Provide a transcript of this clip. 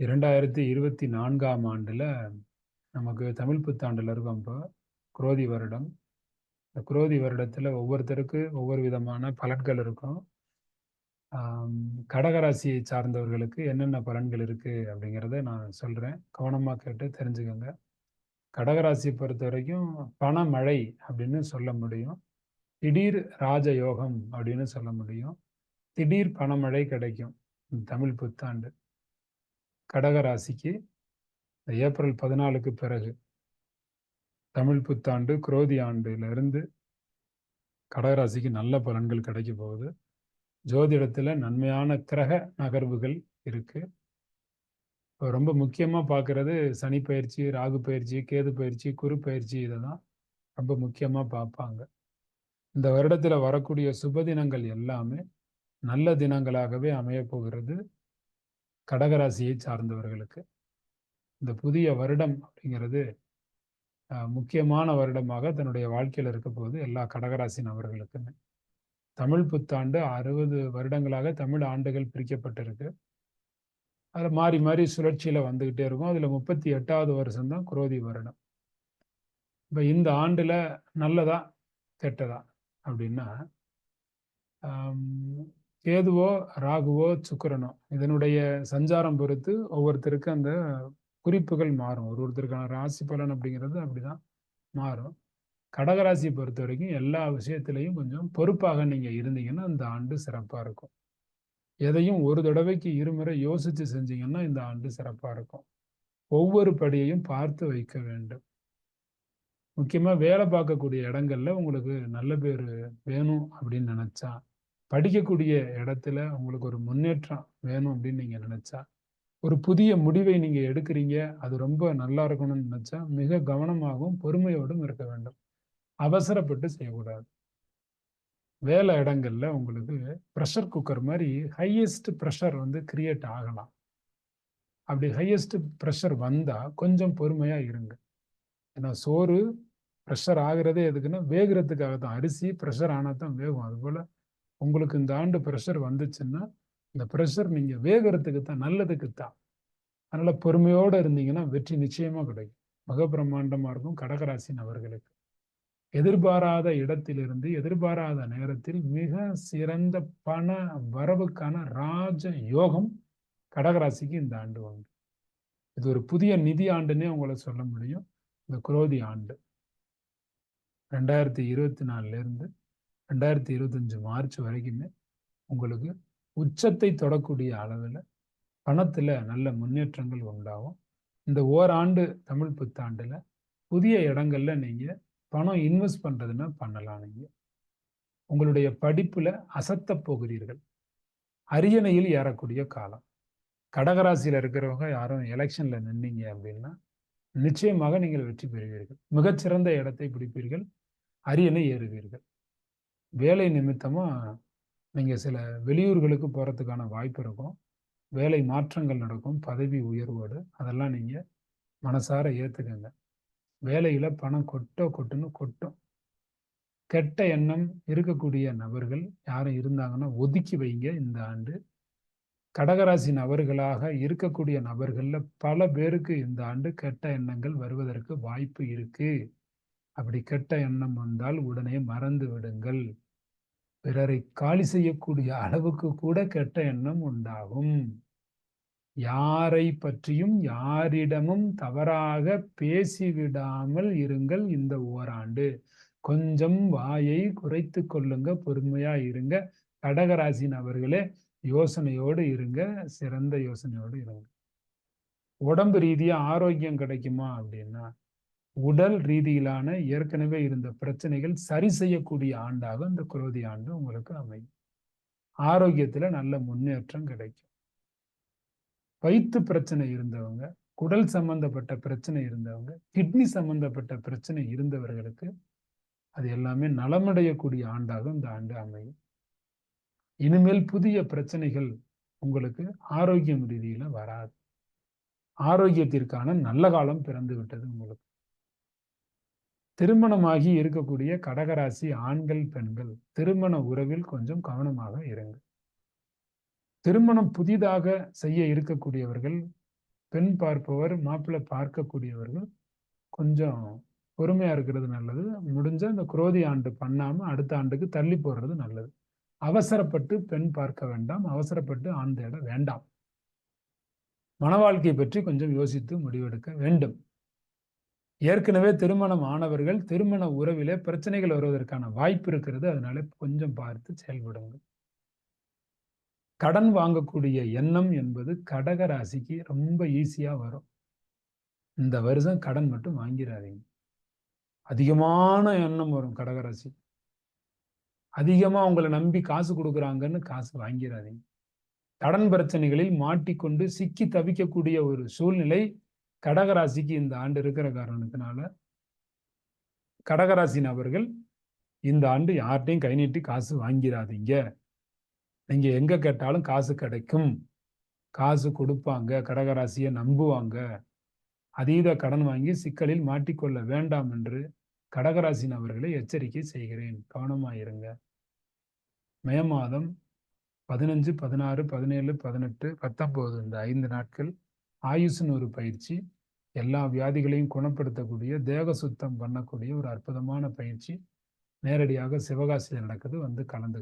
இரண்டாயிரத்தி இருபத்தி நான்காம் ஆண்டில் நமக்கு தமிழ் புத்தாண்டில் இருக்கும் இப்போ குரோதி வருடம். இந்த குரோதி வருடத்தில் ஒவ்வொருத்தருக்கு ஒவ்வொரு விதமான பலன்கள் இருக்கும். கடகராசியை சார்ந்தவர்களுக்கு என்னென்ன பலன்கள் இருக்குது அப்படிங்கிறத நான் சொல்கிறேன் கவனமாக கேட்டு தெரிஞ்சுக்கோங்க. கடகராசியை பொறுத்த வரைக்கும் பணமழை அப்படின்னு சொல்ல முடியும். திடீர் ராஜயோகம் அப்படின்னு சொல்ல முடியும். திடீர் பணமழை கிடைக்கும். தமிழ் புத்தாண்டு. கடகராசிக்கு இந்த ஏப்ரல் பதினாலுக்கு பிறகு தமிழ் புத்தாண்டு குரோதி ஆண்டிலிருந்து கடகராசிக்கு நல்ல பலன்கள் கிடைக்க போகுது. ஜோதிடத்தில் நன்மையான கிரக நகர்வுகள் இருக்குது இப்போ ரொம்ப முக்கியமாக பார்க்குறது சனி பயிற்சி ராகு பயிற்சி கேது பயிற்சி குரு பயிற்சி இதை தான் ரொம்ப முக்கியமாக பார்ப்பாங்க இந்த வருடத்தில் வரக்கூடிய சுப தினங்கள் எல்லாமே நல்ல தினங்களாகவே அமையப்போகிறது கடகராசியை சார்ந்தவர்களுக்கு. இந்த புதிய வருடம் அப்படிங்கிறது முக்கியமான வருடமாக தன்னுடைய வாழ்க்கையில் இருக்க போகுது எல்லா கடகராசி நபர்களுக்குமே. தமிழ் புத்தாண்டு அறுபது வருடங்களாக தமிழ் ஆண்டுகள் பிரிக்கப்பட்டிருக்கு. அதில் மாறி மாறி சுழற்சியில் வந்துக்கிட்டே இருக்கும். அதில் முப்பத்தி எட்டாவது வருஷம் தான் குரோதி வருடம். இப்போ இந்த ஆண்டில் நல்லதா கெட்டதா அப்படின்னா கேதுவோ ராகுவோ சுக்கரனோ இதனுடைய சஞ்சாரம் பொறுத்து ஒவ்வொருத்தருக்கு அந்த குறிப்புகள் மாறும். ஒரு ஒருத்தருக்கான ராசி பலன் அப்படிங்கிறது அப்படிதான் மாறும். கடகராசியை பொறுத்த வரைக்கும் எல்லா விஷயத்திலையும் கொஞ்சம் பொறுப்பாக நீங்கள் இருந்தீங்கன்னா இந்த ஆண்டு சிறப்பாக இருக்கும். எதையும் ஒரு தடவைக்கு இருமுறை யோசித்து செஞ்சீங்கன்னா இந்த ஆண்டு சிறப்பாக இருக்கும். ஒவ்வொரு படியையும் பார்த்து வைக்க வேண்டும். முக்கியமாக வேலை பார்க்கக்கூடிய இடங்கள்ல உங்களுக்கு நல்ல பேர் வேணும் அப்படின்னு நினச்சா படிக்கக்கூடிய இடத்துல உங்களுக்கு ஒரு முன்னேற்றம் வேணும் அப்படின்னு நீங்க நினைச்சா ஒரு புதிய முடிவை நீங்க எடுக்கிறீங்க அது ரொம்ப நல்லா இருக்கணும்னு நினைச்சா மிக கவனமாகவும் பொறுமையோடும் இருக்க வேண்டும். அவசரப்பட்டு செய்யக்கூடாது. வேலை இடங்கள்ல உங்களுக்கு ப்ரெஷர் குக்கர் மாதிரி ஹையஸ்ட் ப்ரெஷர் வந்து கிரியேட் ஆகலாம். அப்படி ஹையஸ்ட் ப்ரெஷர் வந்தா கொஞ்சம் பொறுமையா இருங்க. ஏன்னா சோறு ப்ரெஷர் ஆகிறதே எதுக்குன்னா வேகிறதுக்காக தான் அரிசி ப்ரெஷர் ஆனால் தான் வேகும். அதுபோல் உங்களுக்கு இந்த ஆண்டு ப்ரெஷர் வந்துச்சுன்னா இந்த ப்ரெஷர் நீங்கள் வேகிறதுக்கு தான் நல்லதுக்கு தான். அதனால் பொறுமையோடு இருந்தீங்கன்னா வெற்றி நிச்சயமாக கிடைக்கும். மிக பிரம்மாண்டமாக இருக்கும் கடகராசி நபர்களுக்கு எதிர்பாராத இடத்திலிருந்து எதிர்பாராத நேரத்தில் மிக சிறந்த பண வரவுக்கான ராஜ யோகம் கடகராசிக்கு இந்த ஆண்டு உண்டு. இது ஒரு புதிய நிதி ஆண்டுன்னே உங்களை சொல்ல முடியும். இந்த குரோதி ஆண்டு. ரெண்டாயிரத்தி இருபத்தி நாலுலேருந்து ரெண்டாயிரத்தி இருபத்தஞ்சு மார்ச் வரைக்குமே உங்களுக்கு உச்சத்தை தொடக்கூடிய அளவில் பணத்தில் நல்ல முன்னேற்றங்கள் உண்டாகும். இந்த ஓராண்டு தமிழ் புத்தாண்டில் புதிய இடங்கள்ல நீங்கள் பணம் இன்வெஸ்ட் பண்ணுறதுன்னா பண்ணலாம் நீங்கள் உங்களுடைய படிப்பில் அசத்த போகிறீர்கள். அரியணையில் ஏறக்கூடிய காலம். கடகராசியில் இருக்கிறவங்க யாரும் எலெக்ஷனில் நின்னீங்க அப்படின்னா நிச்சயமாக நீங்கள் வெற்றி பெறுவீர்கள். மிகச்சிறந்த இடத்தை பிடிப்பீர்கள். அரியணை ஏறுவீர்கள். வேலை நிமித்தமாக நீங்கள் சில வெளியூர்களுக்கு போகிறதுக்கான வாய்ப்பு இருக்கும். வேலை மாற்றங்கள் நடக்கும். பதவி உயர்வோடு. அதெல்லாம் நீங்கள் மனசார ஏற்றுக்கங்க வேலையில் பணம் கொட்டோ கொட்டுன்னு கொட்டும். கெட்ட எண்ணம் இருக்கக்கூடிய நபர்கள் யாரும் இருந்தாங்கன்னா ஒதுக்கி வைங்க இந்த ஆண்டு. கடகராசி நபர்களாக இருக்கக்கூடிய நபர்களில் பல பேருக்கு இந்த ஆண்டு கெட்ட எண்ணங்கள் வருவதற்கு வாய்ப்பு இருக்குது அப்படி கெட்ட எண்ணம் வந்தால் உடனே மறந்து விடுங்கள். பிறரை காலி செய்யக்கூடிய அளவுக்கு கூட கெட்ட எண்ணம் உண்டாகும். யாரை பற்றியும் யாரிடமும் தவறாக பேசிவிடாமல் இருங்கள் இந்த ஓராண்டு. கொஞ்சம் வாயை குறைத்து கொள்ளுங்க பொறுமையா இருங்க. கடகராசி நபர்களே யோசனையோடு இருங்க சிறந்த யோசனையோடு இருங்க. உடம்பு ரீதியா ஆரோக்கியம் கிடைக்குமா அப்படின்னா உடல் ரீதியிலான ஏற்கனவே இருந்த பிரச்சனைகள் சரி செய்யக்கூடிய ஆண்டாக இந்த குரோதி ஆண்டு உங்களுக்கு அமையும். ஆரோக்கியத்தில் நல்ல முன்னேற்றம் கிடைக்கும். வயிற்று பிரச்சனை இருந்தவங்க குடல் சம்பந்தப்பட்ட பிரச்சனை இருந்தவங்க கிட்னி சம்பந்தப்பட்ட பிரச்சனை இருந்தவர்களுக்கு அது எல்லாமே நலமடையக்கூடிய ஆண்டாக இந்த ஆண்டு அமையும். இனிமேல் புதிய பிரச்சனைகள் உங்களுக்கு ஆரோக்கியம் ரீதியில வராது. ஆரோக்கியத்திற்கான நல்ல காலம் பிறந்து விட்டது உங்களுக்கு. திருமணமாகி இருக்கக்கூடிய கடகராசி ஆண்கள் பெண்கள் திருமண உறவில் கொஞ்சம் கவனமாக இருங்க. திருமணம் புதிதாக செய்ய இருக்கக்கூடியவர்கள் பெண் பார்ப்பவர் மாப்பிள்ளை பார்க்கக்கூடியவர்கள் கொஞ்சம் பொறுமையா இருக்கிறது நல்லது. முடிஞ்ச அந்த குரோதி ஆண்டு பண்ணாம அடுத்த ஆண்டுக்கு தள்ளி போடுறது நல்லது. அவசரப்பட்டு பெண் பார்க்க வேண்டாம். அவசரப்பட்டு ஆண் தேட வேண்டாம். மன வாழ்க்கை பற்றி கொஞ்சம் யோசித்து முடிவெடுக்க வேண்டும். ஏற்கனவே திருமணம் ஆனவர்கள் திருமண உறவிலே பிரச்சனைகள் வருவதற்கான வாய்ப்பு இருக்கிறது. அதனால கொஞ்சம் பார்த்து செயல்படுங்கள். கடன் வாங்கக்கூடிய எண்ணம் என்பது கடக ராசிக்கு ரொம்ப ஈஸியா வரும். இந்த வருஷம் கடன் மட்டும் வாங்கிடாதீங்க அதிகமான எண்ணம் வரும் கடகராசி அதிகமா உங்களை நம்பி காசு கொடுக்குறாங்கன்னு காசு வாங்கிடாதீங்க கடன் பிரச்சனைகளில் மாட்டிக்கொண்டு சிக்கி தவிக்கக்கூடிய ஒரு சூழ்நிலை கடகராசிக்கு இந்த ஆண்டு இருக்கிற காரணத்தினால கடகராசி நபர்கள் இந்த ஆண்டு யார்கிட்டையும் கை நீட்டி காசு வாங்கிடாதீங்க நீங்கள் எங்கே கேட்டாலும் காசு கிடைக்கும். காசு கொடுப்பாங்க கடகராசியை நம்புவாங்க. அதீத கடன் வாங்கி சிக்கலில் மாட்டிக்கொள்ள வேண்டாம் என்று கடகராசி நபர்களை எச்சரிக்கை செய்கிறேன். கவனமாயிருங்க. மே மாதம் பதினஞ்சு பதினாறு பதினேழு பதினெட்டு பத்தொம்போது இந்த ஐந்து நாட்கள் ஆயுசுன்னு ஒரு பயிற்சி எல்லா வியாதிகளையும் குணப்படுத்தக்கூடிய தேக சுத்தம் பண்ணக்கூடிய ஒரு அற்புதமான பயிற்சி நேரடியாக சிவகாசியில் நடக்குது வந்து கலந்து